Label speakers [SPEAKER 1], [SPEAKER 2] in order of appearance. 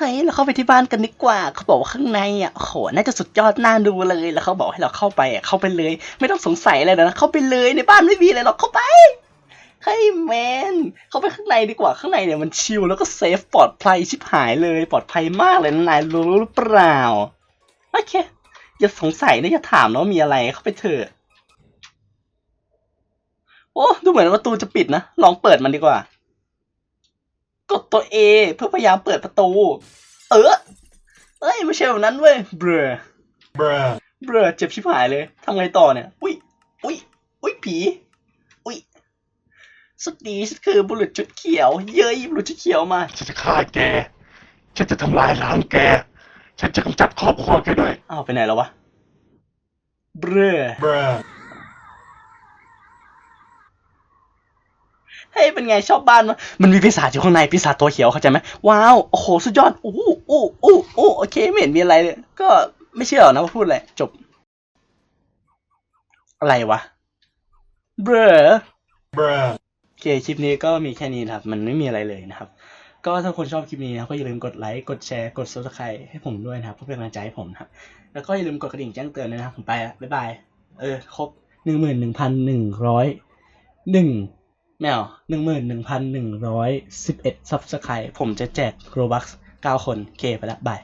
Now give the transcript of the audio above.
[SPEAKER 1] เฮ้ยเราเข้าไปที่บ้านกันดีกว่า เขาบอกว่าข้างในอะโหน่าจะสุดยอดน่าดูเลยแล้วเขาบอกให้เราเข้าไปอะเข้าไปเลย ไม่ต้องสงสัยอะไรนะเข้าไปเลยในบ้านไม่มีอะไรหรอกเข้าไปเฮ้ยแมนเข้าไปข้างในดีกว่าข้างในเนี่ยมันชิลแล้วก็เซฟปลอดภัยชิบหายเลยปลอดภัยมากเลยนายรู้หรือเปล่าโอเคอย่าสงสัยนะอย่าถามนะว่ามีอะไรเข้าไปเถอะโอ้ดูเหมือนประตูจะปิดนะลองเปิดมันดีกว่า กดตัว A เพื่อพยายามเปิดประตู เออเอ้ยไม่ใช่แบบนั้นเว้ยเบรอ
[SPEAKER 2] Bruh.
[SPEAKER 1] เบรอเจ็บชิบหายเลยทำไงต่อเนี่ย อุ้ยอุ้ยอุ้ยผี อุ้ยสวัสดีฉันคือบุรุษชุดเขียว เย้ยบุรุษชุดเขียวมา
[SPEAKER 2] ฉันจะฆ่าแก ฉันจะทำลายล้างแก ฉันจะกำจัดครอบครัวแกด้วย
[SPEAKER 1] อ้าวไปไหนแล้ววะเบรอ
[SPEAKER 2] Bruh.
[SPEAKER 1] เฮ้ยเป็นไงชอบบ้านมั้ยมันมีปีศาจอยู่ข้างในปีศาจตัวเขียวเข้าใจไหมว้าวโอ้โหสุดยอดอู้อู้อู้อู้โอเคไม่เห็นมีอะไรเลยก็ไม่เชื่อหรอกนะว่าพูดอะไรจบ อะไรวะเบรอ
[SPEAKER 2] Bruh.
[SPEAKER 1] โอเคคลิปนี้ก็มีแค่นี้นะครับ มันไม่มีอะไรเลยนะครับ ก็ถ้าคนชอบคลิปนี้นะครับก็อย่าลืมกดไลค์กดแชร์กด subscribe ให้ผมด้วยนะครับเพื่อเป็นกำลังใจให้ผมนะครับแล้วก็อย่าลืมกดกระดิ่งแจ้งเตือนด้วยนะครับผมไปละบ๊ายบายเออครบหนึ่งหมื่นหนึ่งพันหนึ่งร้อยหนึ่ง ไม่เอาหนึ่งหมื่นหนึ่งพันหนึ่งร้อยสิบเอ็ดซับสไครป์ผมจะแจกโรบัคเก้าคนเคไปละบาย